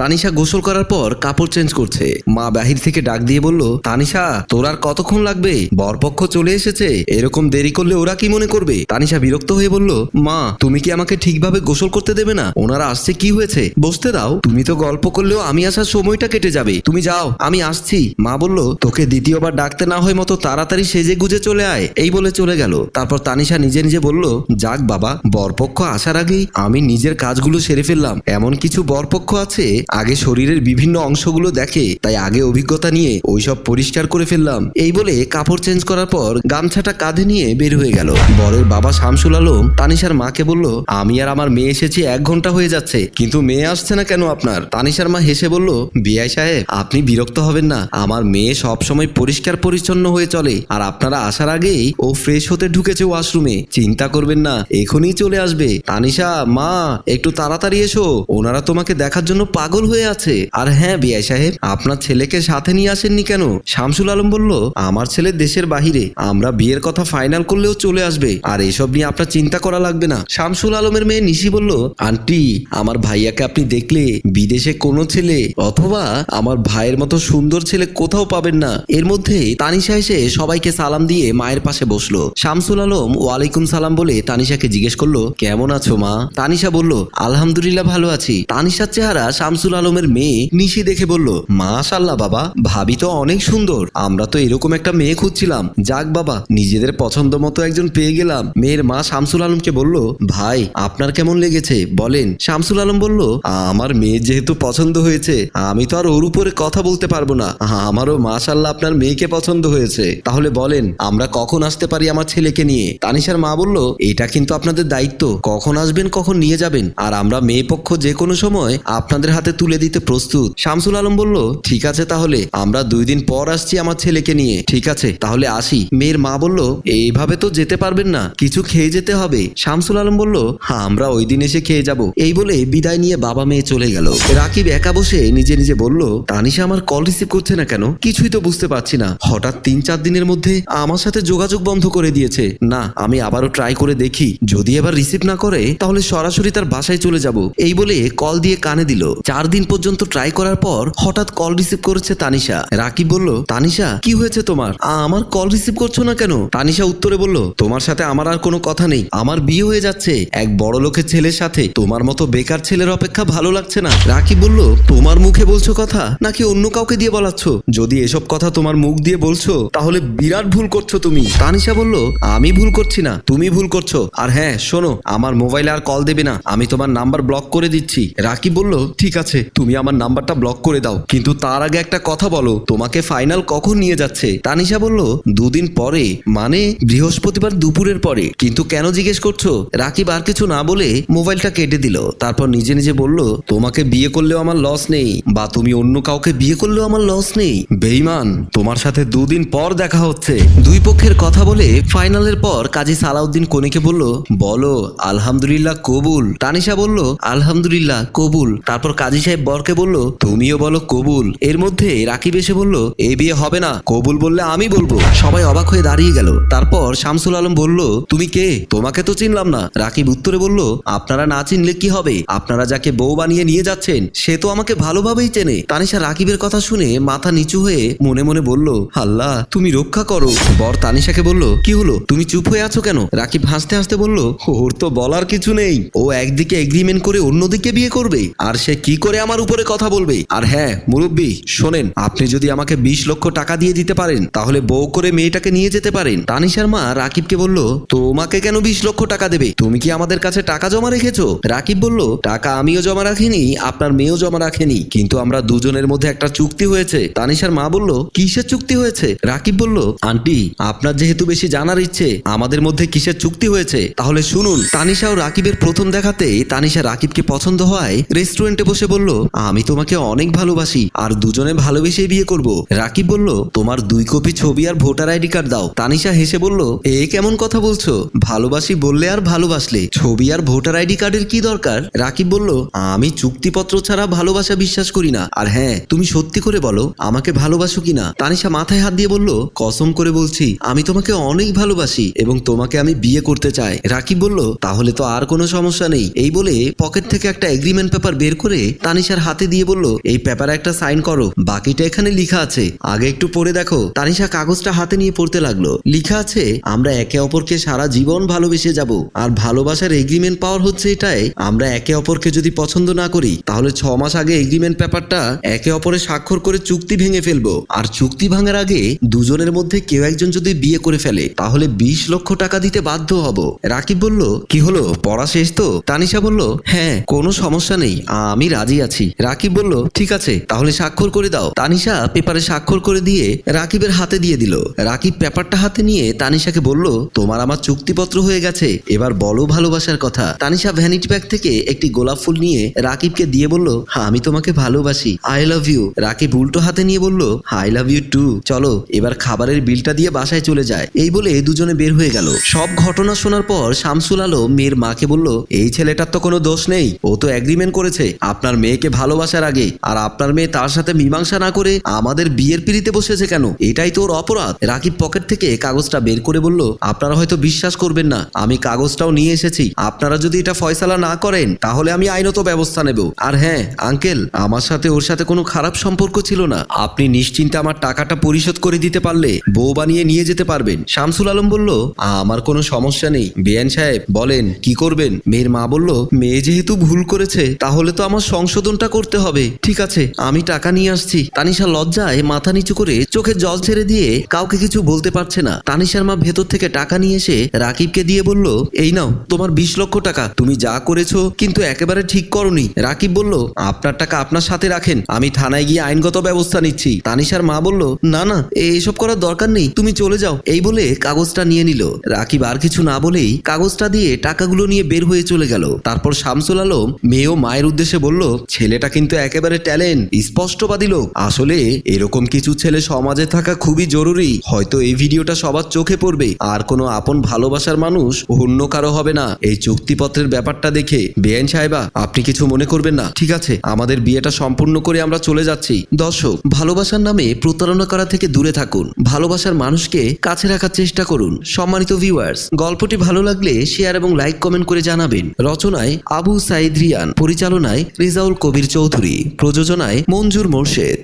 তানিশা গোসল করার পর কাপড় চেঞ্জ করছে। মা বাহির থেকে ডাক দিয়ে বলল, তানিশা, তোর আর কতক্ষণ লাগবে? বরপক্ষ চলে এসেছে। এরকম দেরি করলে ওরা কি মনে করবে? তানিশা বিরক্ত হয়ে বলল, মা, তুমি কি আমাকে ঠিকভাবে গোসল করতে দেবে না? ওনারা আসছে, কি হয়েছে? বসতে দাও। তুমি তো গল্প করলেও আমি আসার সময়টা কেটে যাবে। তুমি যাও, আমি আসছি। মা বলল, তোকে দ্বিতীয়বার ডাকতে না হয় মতো তাড়াতাড়ি সেজে গুজে চলে আয়। এই বলে চলে গেল। তারপর তানিশা নিজে নিজে বলল, যাক বাবা, বরপক্ষ আসার আগেই আমি নিজের কাজগুলো সেরে ফেললাম। এমন কিছু বরপক্ষ আছে আগে শরীরের বিভিন্ন অংশগুলো দেখে, তাই আগে অভিজ্ঞতা নিয়ে ওইসব পরিষ্কার করে ফেললাম। এই বলে কাপড় চেঞ্জ করার পর গামছাটা কাঁধে নিয়ে বের হয়ে গেল। বরের বাবা শামসুল আলম তানিশার মাকে বলল, আমি আর আমার মেয়ে এসেছি এক ঘণ্টা হয়ে যাচ্ছে, কিন্তু মেয়ে আসছে না কেন আপনার? তানিশার মা হেসে বলল, বিআই সাহেব, আপনি বিরক্ত হবেন না। আমার মেয়ে সব সময় পরিষ্কার পরিচ্ছন্ন হয়ে চলে, আর আপনারা আসার আগেই ও ফ্রেশ হতে ঢুকেছে ওয়াশরুমে। চিন্তা করবেন না, এখনই চলে আসবে। তানিশা, মা, একটু তাড়াতাড়ি এসো। ওনারা তোমাকে দেখার জন্য পাগল হয়ে আছে। আর হ্যাঁ বিআই সাহেব, আপনার ছেলেকে সাথে নিয়ে আসেননি কেন? শামসুল আলম বলল, আমার ছেলে দেশের বাহিরে, আমরা বিয়ের কথা ফাইনাল করলেও চলে আসবে। আর এসব নিয়ে আপনার চিন্তা করা লাগবে না। শামসুল আলমের মেয়ে নিশি বলল, আন্টি, আমার ভাইয়াকে আপনি দেখলে বিদেশে কোনো ছেলে অথবা আমার ভাইয়ের মতো সুন্দর ছেলে কোথাও পাবেন না। এর মধ্যে তানিশা এসে সবাইকে সালাম দিয়ে মায়ের পাশে বসল। শামসুল আলম ওয়ালাইকুম সালাম বলে তানিশাকে জিজ্ঞেস করল, কেমন আছো মা? তানিশা বলল, আলহামদুলিল্লাহ ভালো আছি। তানিশার চেহারা শামসুল আলমের মেয়ে নিশি দেখে বলল মাশাল্লাহ বাবা, ভাবি তো অনেক সুন্দর। আমরা তো এরকম একটা মেয়ে খুঁজছিলাম। যাক বাবা, নিজেদের পছন্দ মতো একজন পেয়ে গেলাম। মেয়ের মা শামসুল আলমকে বলল, ভাই, আপনার কেমন লেগেছে? বলেন। শামসুল আলম বলল, আমার মেয়ে যেহেতু পছন্দ হয়েছে, আমি তো আর ওর উপরে কথা বলতে পারব না। আমারও মাশাল্লাহ আপনার মেয়েকে পছন্দ হয়েছে। তাহলে বলেন, আমরা কখন আসতে পারি আমার ছেলেকে নিয়ে? তানিশার মা বলল, এটা কিন্তু আপনাদের দায়িত্ব। কখন আসবেন, কখন নিয়ে যাবেন। আর আমরা মেয়ে পক্ষ যে কোনো সময় আপনাদের হাতে তুলে দিতে প্রস্তুত। শামসুল আলম বলল, ঠিক আছে তাহলে, আমরা দুই দিন পর আসছি আমার ছেলেকে নিয়ে। ঠিক আছে, তাহলে আসি। মেয়ের মা বলল, এইভাবে তো যেতে পারবেন না, কিছু খেয়ে যেতে হবে। শামসুল আলম বলল হ্যাঁ আমরা ওই দিন এসে খেয়ে যাব। এই বলে বিদায় নিয়ে বাবা মেয়ে চলে গেল। রাকিব একা বসে নিজে নিজে বলল, তানিশা আমার কল রিসিভ করছে না কেন? কিছুই তো বুঝতে পারছি না। হঠাৎ তিন চার দিনের মধ্যে আমার সাথে যোগাযোগ বন্ধ করে দিয়েছে। না, আমি আবারও ট্রাই করে দেখি। যদি এবার রিসিভ না করে, তাহলে সরাসরি তার বাসায় চলে যাব। এই বলে কল দিয়ে কানে দিল। চার দিন পর্যন্ত ট্রাই করার পর হঠাৎ কল রিসিভ করেছে তানিশা। রাকিব বলল, তানিশা, কি হয়েছে তোমার? আমার কল রিসিভ করছ না কেন? তানিশা উত্তরে বলল, তোমার সাথে আমার আর কোনো কথা নেই। আমার বিয়ে হয়ে যাচ্ছে। এক বড় লোকের ছেলের সাথে। তোমার মতো বেকার ছেলের অপেক্ষা ভালো লাগছে না। রাকিব বলল, তোমার মুখে বলছো কথা? নাকি অন্য কাউকে দিয়ে বলাচ্ছ? যদি এসব কথা তোমার মুখ দিয়ে বলছো, তাহলে বিরাট ভুল করছ তুমি। তানিশা বলল, আমি ভুল করছি না। তুমি ভুল করছ। আর হ্যাঁ শোনো, আমার মোবাইলে আর কল দেবে না। আমি তোমার নাম্বার ব্লক করে দিচ্ছি। রাকিব বলল, ঠিক আছে তুমি আমার নাম্বারটা ব্লক করে দাও। কিন্তু তার আগে একটা কথা বলো, তোমাকে ফাইনাল কখন নিয়ে যাচ্ছে? তানিশা বলল, দুদিন পরে মানে বৃহস্পতিবার দুপুরের পরে। কিন্তু কেন জিজ্ঞেস করছ? রাকিব আর কিছু না বলে মোবাইলটা কেটে দিল। তারপর নিজে নিজে বলল, তোমাকে বিয়ে করলেও আমার লস নেই, বা তুমি অন্য কাউকে বিয়ে করলেও আমার লস নেই। বেইমান তোমার সাথে দুদিন পর দেখা হচ্ছে। দুই পক্ষের কথা বলে ফাইনালের পর কাজী সালাউদ্দিন কনিকে বলল, বলো, আলহামদুলিল্লাহ কবুল। তানিশা বলল, আলহামদুলিল্লাহ কবুল। তারপর কাজী সাহেব বরকে বলল, তুমিও বলো কবুল। এর মধ্যে রাকিব এসে বলল এই বিয়ে হবে না, কবুল বললে আমি বলব। সবাই অবাক হয়ে দাঁড়িয়ে গেল। তারপর শামসুল আলম বলল, তুমি কে? তোমাকে তো চিনলাম না। রাকিব উত্তরে বলল, আপনারা না চিনলে কি হবে? আপনারা যাকে বউ বানিয়ে নিয়ে যাচ্ছেন, সে তো আমাকে ভালোভাবেই চেনে। তানিশা রাকিবের কথা শুনে মাথা নিচু হয়ে মনে মনে বলল, আল্লাহ, তুমি রক্ষা করো। বর তানিশাকে বলল, কি হলো? তুমি চুপ হয়ে আছো কেন? রাকিব হাসতে হাসতে বলল, ওর তো বলার কিছু নেই। ও একদিকে এগ্রিমেন্ট করে অন্যদিকে বিয়ে করবে। আর সে কি করে আমার উপরে কথা বলবে। আর হ্যাঁ মুরব্বী, শোনেন, আপনি যদি আমাকে বিশ লক্ষ টাকা দিয়ে দিতে পারেন, তাহলে বউ করে মেয়েটাকে নিয়ে যেতে পারেন। তানিশার মা রাকিবকে বলল, তোমাকে কেন বিশ লক্ষ টাকা দেবে? তুমি কি আমাদের কাছে টাকা জমা রেখেছো? রাকিব বলল, টাকা আমিও জমা রাখিনি, আপনার মেয়েও জমা রাখেনি, কিন্তু আমরা দুজনের মধ্যে একটা চুক্তি হয়েছে। তানিশার মা বলল, কিসের চুক্তি হয়েছে? রাকিব বলল, আন্টি, আপনার যেহেতু বেশি জানার ইচ্ছে, আমাদের মধ্যে কিসের চুক্তি হয়েছে? তাহলে শুনুন। তানিশা ও রাকিবের প্রথম দেখাতে তানিশা রাকিবকে পছন্দ হওয়ায় রেস্টুরেন্টে বসে বলল আমি তোমাকে অনেক ভালোবাসি আর দুজনে ভালোবেসে বিয়ে করব। রাকিব বলল, তোমার দুই কপি ছবি আর ভোটার আইডি কার্ড দাও। তানিশা হেসে বলল, এ কেমন কথা বলছো? ভালোবাসি বললে আর ভালোবাসলে, ছবি আর ভোটার আইডি কার্ডের কি দরকার? রাকিব বলল, আমি চুক্তিপত্র ছাড়া ভালোবাসা বিশ্বাস করি না। আর হ্যাঁ তুমি সত্যি করে বলো, আমাকে ভালোবাসো কিনা তানিশা মাথায় হাত দিয়ে বলল, কসম করে বলছি, আমি তোমাকে অনেক ভালোবাসি এবং তোমাকে আমি বিয়ে করতে চাই। রাকিব বলল, তাহলে তো আর কোনো সমস্যা নেই। এই বলে পকেট থেকে একটা এগ্রিমেন্ট পেপার বের করে তানিশার হাতে দিয়ে বলল, এই পেপারে একটা সাইন করো, বাকিটা এখানে লেখা আছে। আগে একটু পড়ে দেখো। তানিশা কাগজটা হাতে নিয়ে পড়তে লাগল। লেখা আছে, আমরা একে অপরকে সারা জীবন ভালোবেসে যাব, আর ভালোবাসার এগ্রিমেন্ট পাওয়ার হচ্ছে এটাই, আমরা একে অপরকে যদি পছন্দ না করি, তাহলে ছ মাস আগে এগ্রিমেন্ট পেপারটা একে অপরের স্বাক্ষর করে চুক্তি ভেঙে ফেলব। আর চুক্তি ভাঙার আগে দুজনের মধ্যে কেউ একজন যদি বিয়ে করে ফেলে, তাহলে বিশ লক্ষ টাকা দিতে বাধ্য হব। রাকিব বলল, কি হলো? পড়া শেষ তো? তানিশা বলল হ্যাঁ কোনো সমস্যা নেই, আমি রাজি আছি। রাকিব বলল, ঠিক আছে, তাহলে স্বাক্ষর করে দাও। তানিশা পেপারে স্বাক্ষর করে দিয়ে রাকিবের হাতে দিয়ে দিল। রাকিব পেপারটা হাতে নিয়ে তানিশাকে বলল, তোমার আমার চুক্তিপত্র হয়ে গেছে, এবার বলো ভালোবাসার কথা। তানিশা ভ্যানিটি ব্যাগ থেকে একটি গোলাপ ফুল নিয়ে রাকিবকে দিয়ে বলল হ্যাঁ আমি তোমাকে ভালোবাসি, আই লাভ ইউ। রাকিব উল্টো হাতে নিয়ে বলল, আই লাভ ইউ টু। চলো, এবার খাবারের বিলটা দিয়ে বাসায় চলে যায়। এই বলে দুজনে বের হয়ে গেল। সব ঘটনা শোনার পর শামসুল আলম মেয়ের মাকে বলল, এই ছেলেটার তো কোনো দোষ নেই, ও তো এগ্রিমেন্ট করেছে। আপনার মেয়েকে ভালোবাসার আগে আর আপনার মেয়ে তার সাথে মীমাংসা না করে আমাদের বিয়ের পিড়িতে বসেছে কেন? এটাই তো ওর অপরাধ। রাকিব পকেট থেকে কাগজটা বের করে বলল, আপনারা হয়তো বিশ্বাস করবেন না, আমি কাগজটাও নিয়ে এসেছি। আপনারা যদি এটা ফয়সালা না করেন, তাহলে আমি আইনত ব্যবস্থা নেব। আর হ্যাঁ আঙ্কেল, আমার সাথে ওর সাথে কোনো খারাপ সম্পর্ক ছিল না। আপনি নিশ্চিন্তে আমার টাকাটা পরিশোধ করে দিতে পারলে বউ বানিয়ে নিয়ে যেতে পারবেন। শামসুল আলম বলল, আমার কোনো সমস্যা নেই। বেয়ান সাহেব, বলেন, কি করবেন? মেয়ের মা বলল, মেয়ে যেহেতু ভুল করেছে, তাহলে তো আমার সংশোধনটা করতে হবে। ঠিক আছে, আমি টাকা নিয়ে আসছি। তানিশা লজ্জায় মাথা নিচু করে চোখে জল ছেড়ে দিয়ে কাউকে কিছু বলতে পারছে না। তানিশার মা ভেতর থেকে টাকা নিয়ে এসে রাকিবকে দিয়ে বলল, এই নাও, তোমার বিশ লক্ষ টাকা। তুমি যা করেছ কিন্তু একেবারে ঠিক করনি। রাকিব বলল, আপনার টাকা আপনার সাথে রাখেন, আমি থানায় গিয়ে আইনগত ব্যবস্থা নিচ্ছি। তানিশার মা বলল, না না এসব করার দরকার নেই, তুমি চলে যাও। এই বলে কাগজটা নিয়ে নিল। রাকিব আর কিছু না বলেই কাগজটা দিয়ে টাকাগুলো নিয়ে বের হয়ে চলে গেল। তারপর শামসুল আলম মেয়ে ও মায়ের উদ্দেশ্যে বলল ছেলেটা কিন্তু একেবারে ট্যালেন্ট, স্পষ্টবাদী লোক। আসলে এরকম কিছু ছেলে সমাজে থাকা খুবই জরুরি। হয়তো এই ভিডিওটা সবার চোখে পড়বে। আর কোনো আপন ভালোবাসার মানুষ অন্য কারও হবে না। এই চুক্তিপত্রের ব্যাপারটা দেখে। বেআইন সাহেবা, আপনি কিছু মনে করবেন না। ঠিক আছে, আমাদের বিয়েটা সম্পূর্ণ করে আমরা চলে যাচ্ছি। দর্শক, ভালোবাসার নামে প্রতারণা করা থেকে দূরে থাকুন। ভালোবাসার মানুষকে কাছে রাখার চেষ্টা করুন। সম্মানিত ভিউয়ার্স গল্পটি ভালো লাগলে শেয়ার এবং লাইক কমেন্ট করে জানাবেন। রচনায় আবু সাইদ রিয়ান, পরিচালনায় রিজাউল কবির চৌধুরী প্রযোজনায় মঞ্জুর মোর্শেদ।